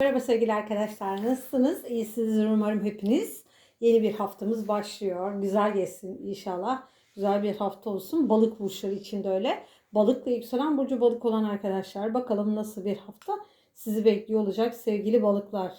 Merhaba sevgili arkadaşlar. Nasılsınız? İyisinizdir umarım hepiniz. Yeni bir haftamız başlıyor. Güzel geçsin inşallah. Güzel bir hafta olsun. Balık burçları için de öyle. Balıkla yükselen burcu balık olan arkadaşlar. Bakalım nasıl bir hafta sizi bekliyor olacak sevgili balıklar.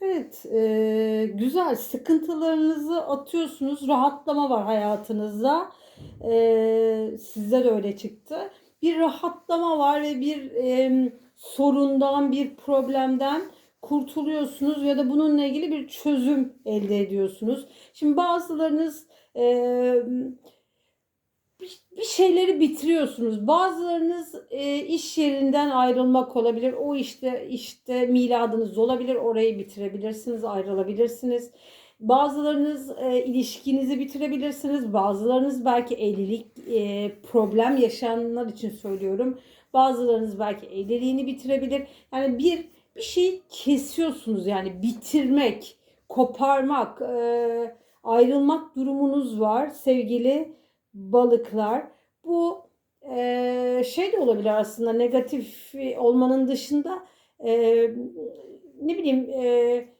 Evet, e, güzel. Sıkıntılarınızı atıyorsunuz. Rahatlama var hayatınızda. E, sizde de öyle çıktı. Bir rahatlama var ve bir e, sorundan, bir problemden kurtuluyorsunuz ya da bununla ilgili bir çözüm elde ediyorsunuz. Şimdi bazılarınız e, bir şeyleri bitiriyorsunuz. Bazılarınız e, iş yerinden ayrılmak olabilir. O işte işte miladınız olabilir. Orayı bitirebilirsiniz, ayrılabilirsiniz. Bazılarınız e, ilişkinizi bitirebilirsiniz. Bazılarınız belki evlilik e, problem yaşayanlar için söylüyorum. Bazılarınız belki evliliğini bitirebilir. Yani bir bir şey kesiyorsunuz yani bitirmek, koparmak, e, ayrılmak durumunuz var sevgili balıklar. Bu e, şey de olabilir aslında negatif olmanın dışında e, ne bileyim e,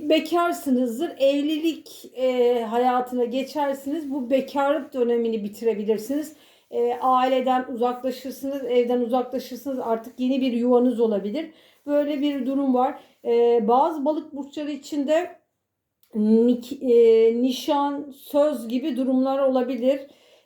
bekarsınızdır. Evlilik e, hayatına geçersiniz. Bu bekarlık dönemini bitirebilirsiniz. E, aileden uzaklaşırsınız, evden uzaklaşırsınız. Artık yeni bir yuvanız olabilir. Böyle bir durum var. E, bazı balık burçları içinde nik, e, nişan, söz gibi durumlar olabilir.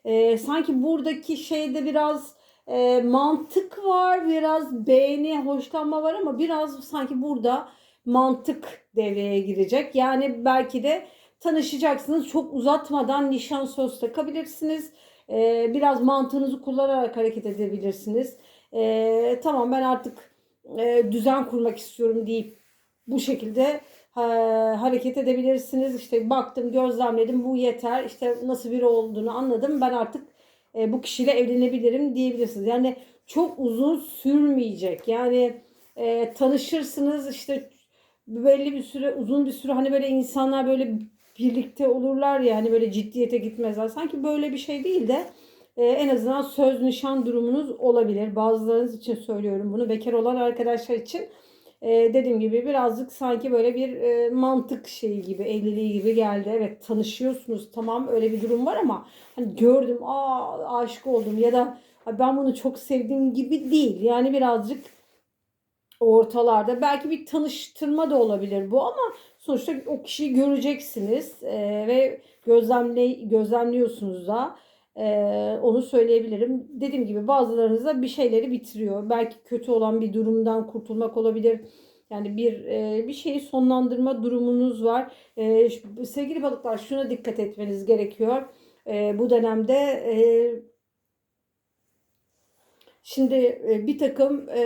E, sanki buradaki şeyde biraz e, mantık var, biraz beğeni, hoşlanma var ama biraz sanki burada mantık devreye girecek. Yani belki de tanışacaksınız. Çok uzatmadan nişan söz takabilirsiniz. E, biraz mantığınızı kullanarak hareket edebilirsiniz. E, tamam ben artık e, düzen kurmak istiyorum deyip bu şekilde hareket edebilirsiniz. İşte baktım, gözlemledim, bu yeter. İşte nasıl biri olduğunu anladım. Ben artık e, bu kişiyle evlenebilirim diyebilirsiniz. Yani çok uzun sürmeyecek. Yani e, tanışırsınız işte belli bir süre, uzun bir süre hani böyle insanlar böyle birlikte olurlar ya hani böyle ciddiyete gitmezler. Sanki böyle bir şey değil de e, en azından söz nişan durumunuz olabilir. Bazılarınız için söylüyorum bunu. Bekar olan arkadaşlar için e, dediğim gibi birazcık sanki böyle bir e, mantık şeyi gibi, evliliği gibi geldi. Evet tanışıyorsunuz tamam öyle bir durum var ama hani gördüm, aa aşık oldum ya da ben bunu çok sevdiğim gibi değil. Yani birazcık ortalarda belki bir tanıştırma da olabilir bu ama sonuçta o kişiyi göreceksiniz e, ve gözlemle gözlemliyorsunuz da. Ee, onu söyleyebilirim. Dediğim gibi bazılarınızda bir şeyleri bitiriyor. Belki kötü olan bir durumdan kurtulmak olabilir. Yani bir e, bir şeyi sonlandırma durumunuz var. E, sevgili balıklar şuna dikkat etmeniz gerekiyor. E, bu dönemde e, şimdi e, bir takım e,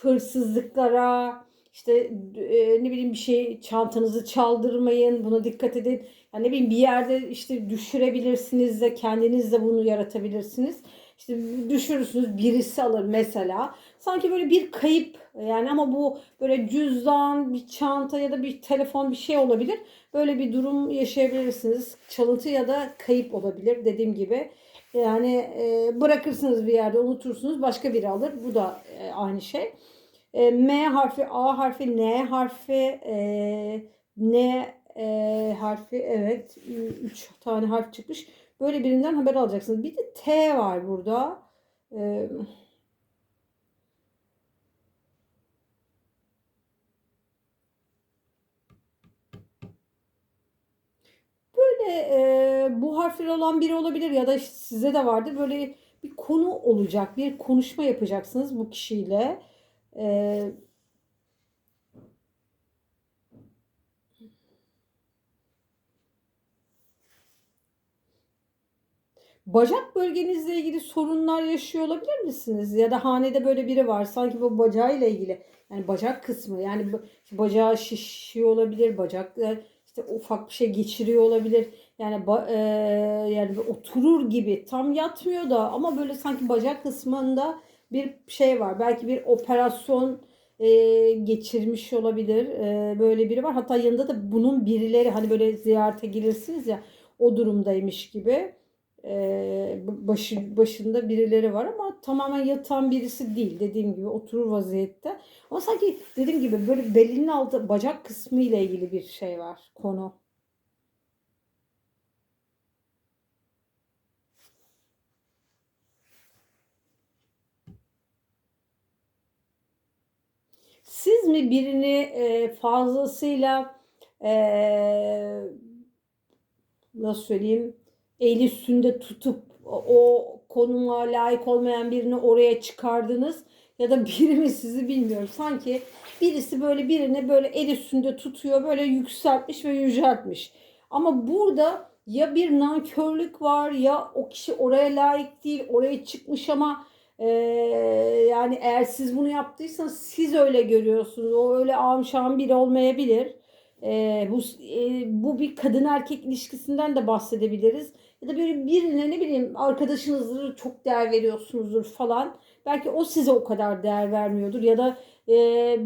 hırsızlıklara işte e, ne bileyim bir şey çantanızı çaldırmayın. Buna dikkat edin. Yani ne bileyim bir yerde işte düşürebilirsiniz de kendiniz de bunu yaratabilirsiniz. İşte düşürürsünüz birisi alır mesela. Sanki böyle bir kayıp yani ama bu böyle cüzdan, bir çanta ya da bir telefon bir şey olabilir. Böyle bir durum yaşayabilirsiniz. Çalıntı ya da kayıp olabilir dediğim gibi. Yani e, bırakırsınız bir yerde unutursunuz başka biri alır. Bu da e, aynı şey. E, M harfi, A harfi, N harfi, e, N e, harfi evet 3 tane harf çıkmış. Böyle birinden haber alacaksınız. Bir de T var burada. E, böyle e, bu harfler olan biri olabilir ya da size de vardır. Böyle bir konu olacak. Bir konuşma yapacaksınız bu kişiyle. Ee, bacak bölgenizle ilgili sorunlar yaşıyor olabilir misiniz? Ya da hanede böyle biri var sanki bu bacağıyla ilgili. Yani bacak kısmı yani bacağı şişiyor olabilir. Bacak işte ufak bir şey geçiriyor olabilir. Yani e, yani oturur gibi tam yatmıyor da ama böyle sanki bacak kısmında bir şey var. Belki bir operasyon e, geçirmiş olabilir. E, böyle biri var. Hatta yanında da bunun birileri hani böyle ziyarete gelirsiniz ya o durumdaymış gibi. Ee, başı, başında birileri var ama tamamen yatan birisi değil. Dediğim gibi oturur vaziyette. Ama sanki dediğim gibi böyle belinin altı bacak kısmı ile ilgili bir şey var konu. Siz mi birini e, fazlasıyla e, nasıl söyleyeyim el üstünde tutup o konuma layık olmayan birini oraya çıkardınız ya da biri mi sizi bilmiyorum. Sanki birisi böyle birini böyle el üstünde tutuyor böyle yükseltmiş ve yüceltmiş. Ama burada ya bir nankörlük var ya o kişi oraya layık değil oraya çıkmış ama ee, yani eğer siz bunu yaptıysanız siz öyle görüyorsunuz. O öyle amşan biri olmayabilir. Ee, bu e, bu bir kadın erkek ilişkisinden de bahsedebiliriz. Ya da böyle birine ne bileyim arkadaşınızı çok değer veriyorsunuzdur falan. Belki o size o kadar değer vermiyordur ya da e,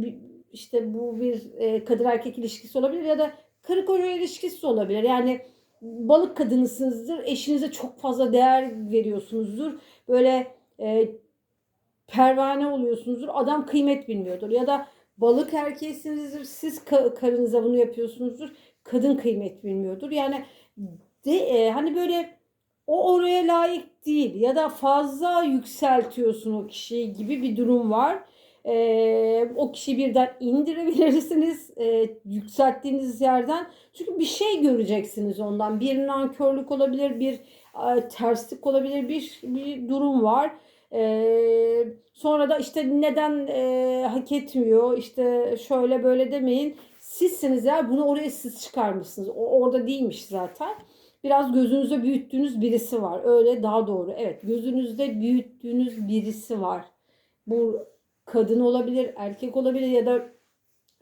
işte bu bir e, kadın erkek ilişkisi olabilir ya da karı koca ilişkisi olabilir. Yani balık kadınısınızdır. Eşinize çok fazla değer veriyorsunuzdur. Böyle e, pervane oluyorsunuzdur. Adam kıymet bilmiyordur. Ya da balık erkeğisinizdir. Siz karınıza bunu yapıyorsunuzdur. Kadın kıymet bilmiyordur. Yani de, e, hani böyle o oraya layık değil ya da fazla yükseltiyorsun o kişiyi gibi bir durum var. E, o kişiyi birden indirebilirsiniz e, yükselttiğiniz yerden. Çünkü bir şey göreceksiniz ondan. Bir nankörlük olabilir, bir e, terslik olabilir, bir, bir durum var. E, sonra da işte neden e, hak etmiyor, işte şöyle böyle demeyin. Sizsiniz ya bunu oraya siz çıkarmışsınız. O orada değilmiş zaten. Biraz gözünüzde büyüttüğünüz birisi var. Öyle daha doğru. Evet gözünüzde büyüttüğünüz birisi var. Bu kadın olabilir, erkek olabilir ya da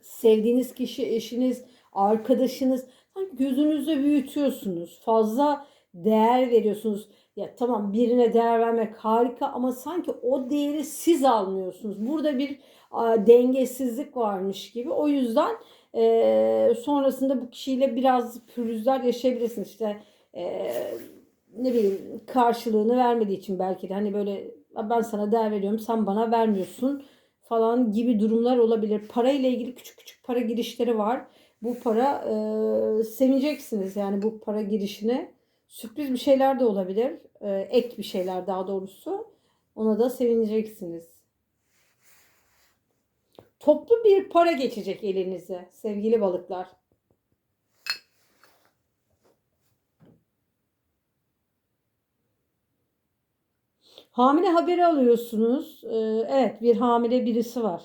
sevdiğiniz kişi, eşiniz, arkadaşınız. Sanki gözünüzde büyütüyorsunuz. Fazla değer veriyorsunuz. Ya tamam birine değer vermek harika ama sanki o değeri siz almıyorsunuz. Burada bir a, dengesizlik varmış gibi. O yüzden e, sonrasında bu kişiyle biraz pürüzler yaşayabilirsiniz. İşte e, ne bileyim karşılığını vermediği için belki de hani böyle ben sana değer veriyorum sen bana vermiyorsun falan gibi durumlar olabilir. Para ile ilgili küçük küçük para girişleri var. Bu para e, sevineceksiniz yani bu para girişine. Sürpriz bir şeyler de olabilir. E, ek bir şeyler daha doğrusu. Ona da sevineceksiniz. Toplu bir para geçecek elinize sevgili balıklar. Hamile haberi alıyorsunuz. Ee, evet bir hamile birisi var.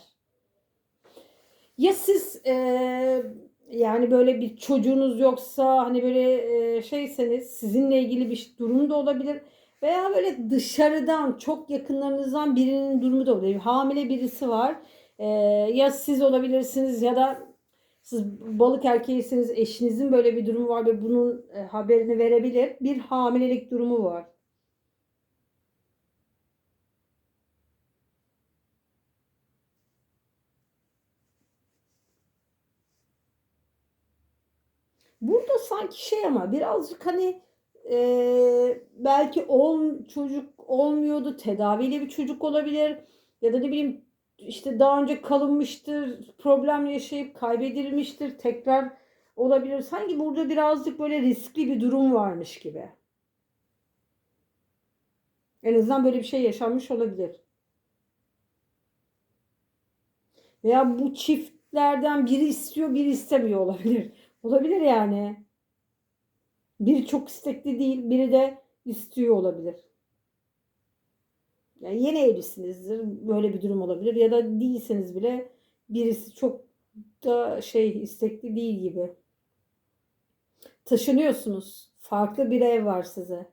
Ya siz e, yani böyle bir çocuğunuz yoksa hani böyle e, şeyseniz sizinle ilgili bir durum da olabilir. Veya böyle dışarıdan çok yakınlarınızdan birinin durumu da olabilir. Hamile birisi var. E, ya siz olabilirsiniz ya da siz balık erkeğisiniz eşinizin böyle bir durumu var ve bunun e, haberini verebilir. Bir hamilelik durumu var. Burada sanki şey ama birazcık hani e, belki ol, çocuk olmuyordu tedaviyle bir çocuk olabilir ya da ne bileyim işte daha önce kalınmıştır problem yaşayıp kaybedilmiştir tekrar olabilir. Sanki burada birazcık böyle riskli bir durum varmış gibi. En azından böyle bir şey yaşanmış olabilir. Veya bu çiftlerden biri istiyor, biri istemiyor olabilir. Olabilir yani. Biri çok istekli değil, biri de istiyor olabilir. Yani yeni evlisinizdir. Böyle bir durum olabilir. Ya da değilseniz bile birisi çok da şey istekli değil gibi. Taşınıyorsunuz. Farklı bir ev var size.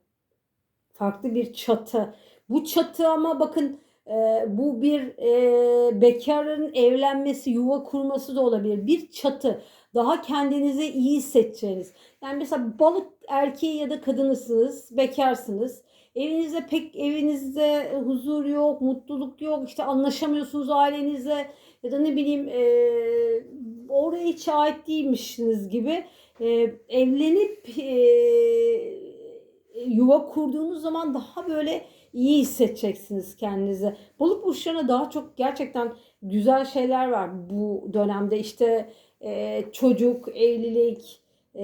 Farklı bir çatı. Bu çatı ama bakın e, bu bir e, bekarın evlenmesi, yuva kurması da olabilir. Bir çatı daha kendinizi iyi hissedeceğiniz. Yani mesela balık erkeği ya da kadınısınız, bekarsınız. Evinizde pek evinizde huzur yok, mutluluk yok, işte anlaşamıyorsunuz ailenizle. ya da ne bileyim e, oraya hiç ait değilmişsiniz gibi e, evlenip e, yuva kurduğunuz zaman daha böyle iyi hissedeceksiniz kendinizi. Balık burçlarına daha çok gerçekten güzel şeyler var bu dönemde. İşte e, çocuk, evlilik, e,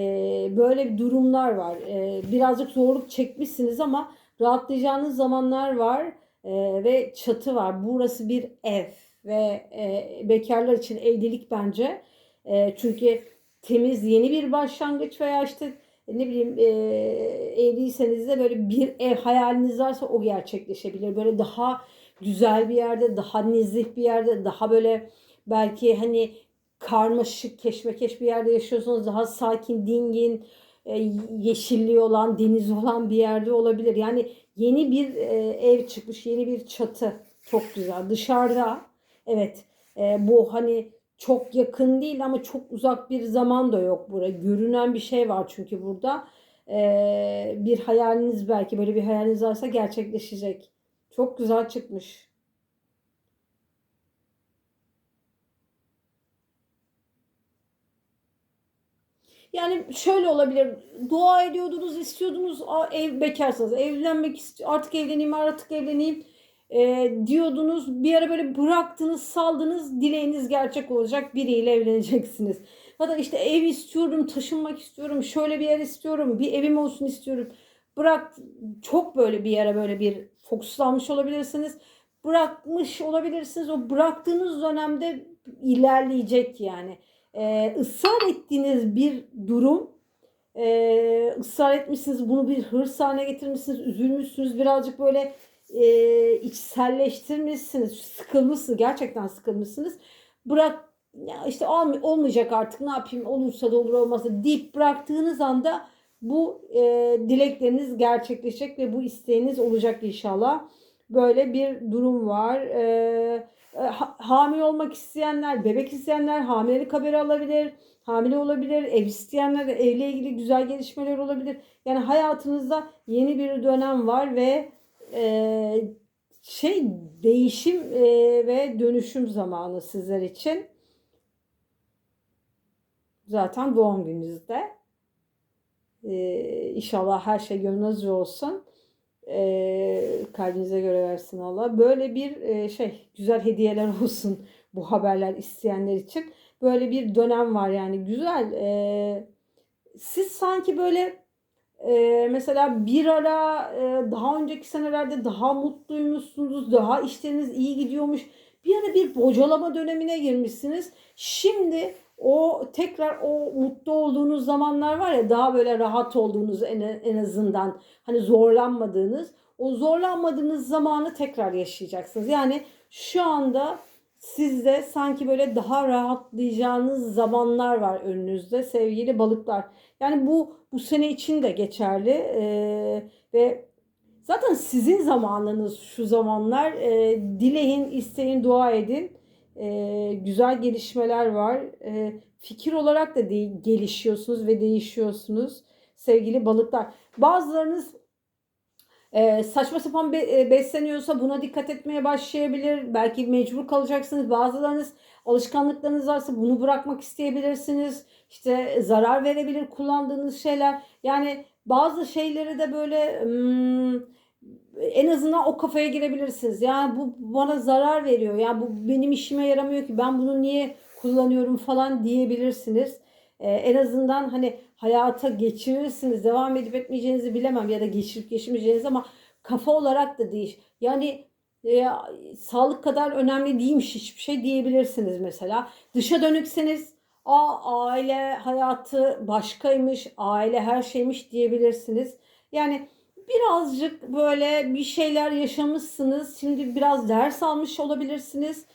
böyle durumlar var. E, birazcık zorluk çekmişsiniz ama rahatlayacağınız zamanlar var E, ve çatı var. Burası bir ev ve e, bekarlar için evlilik bence. E, çünkü temiz yeni bir başlangıç veya işte ne bileyim e, evliyseniz de böyle bir ev hayaliniz varsa o gerçekleşebilir. Böyle daha güzel bir yerde, daha nezih bir yerde, daha böyle belki hani karmaşık, keşmekeş bir yerde yaşıyorsanız daha sakin, dingin, yeşilliği olan, deniz olan bir yerde olabilir. Yani yeni bir e, ev çıkmış, yeni bir çatı. Çok güzel. Dışarıda evet e, bu hani çok yakın değil ama çok uzak bir zaman da yok buraya. Görünen bir şey var çünkü burada. E, bir hayaliniz belki böyle bir hayaliniz varsa gerçekleşecek. Çok güzel çıkmış. Yani şöyle olabilir. Dua ediyordunuz, istiyordunuz, ev bekarsınız. Evlenmek istiyor. Artık evleneyim, artık evleneyim e, diyordunuz. Bir ara böyle bıraktınız, saldınız. Dileğiniz gerçek olacak. Biriyle evleneceksiniz. Da işte ev istiyorum, taşınmak istiyorum, şöyle bir yer istiyorum, bir evim olsun istiyorum. Bırak çok böyle bir yere böyle bir fokuslanmış olabilirsiniz. Bırakmış olabilirsiniz. O bıraktığınız dönemde ilerleyecek yani e, ısrar ettiğiniz bir durum e, ısrar etmişsiniz bunu bir hırs haline getirmişsiniz üzülmüşsünüz birazcık böyle e, içselleştirmişsiniz sıkılmışsınız gerçekten sıkılmışsınız bırak ya işte olmayacak artık ne yapayım olursa da olur olmazsa deyip bıraktığınız anda bu e, dilekleriniz gerçekleşecek ve bu isteğiniz olacak inşallah. Böyle bir durum var. E, hamile olmak isteyenler, bebek isteyenler hamilelik haberi alabilir. Hamile olabilir, ev isteyenler evle ilgili güzel gelişmeler olabilir. Yani hayatınızda yeni bir dönem var ve e, şey değişim e, ve dönüşüm zamanı sizler için. Zaten doğum gününüzde. E, inşallah her şey gönlünüzce olsun e, kalbinize göre versin Allah. Böyle bir e, şey güzel hediyeler olsun bu haberler isteyenler için. Böyle bir dönem var yani güzel. E, siz sanki böyle e, mesela bir ara e, daha önceki senelerde daha mutluymuşsunuz, daha işleriniz iyi gidiyormuş. Bir ara bir bocalama dönemine girmişsiniz. Şimdi o tekrar o mutlu olduğunuz zamanlar var ya daha böyle rahat olduğunuz en, en azından hani zorlanmadığınız o zorlanmadığınız zamanı tekrar yaşayacaksınız. Yani şu anda sizde sanki böyle daha rahatlayacağınız zamanlar var önünüzde sevgili balıklar. Yani bu bu sene için de geçerli ee, ve zaten sizin zamanınız şu zamanlar e, dileyin, isteyin, dua edin e, güzel gelişmeler var. E, fikir olarak da de- gelişiyorsunuz ve değişiyorsunuz sevgili balıklar. Bazılarınız e, saçma sapan be, besleniyorsa buna dikkat etmeye başlayabilir. Belki mecbur kalacaksınız. Bazılarınız alışkanlıklarınız varsa bunu bırakmak isteyebilirsiniz. İşte zarar verebilir kullandığınız şeyler. Yani bazı şeyleri de böyle hmm, en azından o kafaya girebilirsiniz. Yani bu bana zarar veriyor. Yani bu benim işime yaramıyor ki. Ben bunu niye kullanıyorum falan diyebilirsiniz. Ee, en azından hani hayata geçirirsiniz. Devam edip etmeyeceğinizi bilemem ya da geçirip geçirmeyeceğiniz ama kafa olarak da değiş. Yani e, sağlık kadar önemli değilmiş hiçbir şey diyebilirsiniz mesela. Dışa dönükseniz a aile hayatı başkaymış, aile her şeymiş diyebilirsiniz. Yani birazcık böyle bir şeyler yaşamışsınız. Şimdi biraz ders almış olabilirsiniz.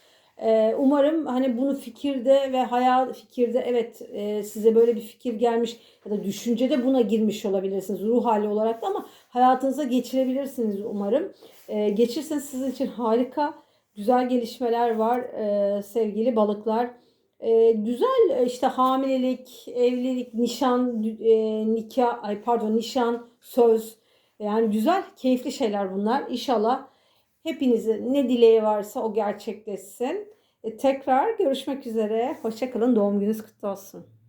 Ee, umarım hani bunu fikirde ve hayal fikirde evet e, size böyle bir fikir gelmiş ya da düşüncede buna girmiş olabilirsiniz ruh hali olarak da ama hayatınıza geçirebilirsiniz umarım. Ee, geçirseniz sizin için harika güzel gelişmeler var e, sevgili balıklar. E, güzel işte hamilelik, evlilik, nişan, e, nikah, ay pardon nişan, söz, yani güzel, keyifli şeyler bunlar. İnşallah hepinizin ne dileği varsa o gerçekleşsin. E, tekrar görüşmek üzere. Hoşça kalın. Doğum gününüz kutlu olsun.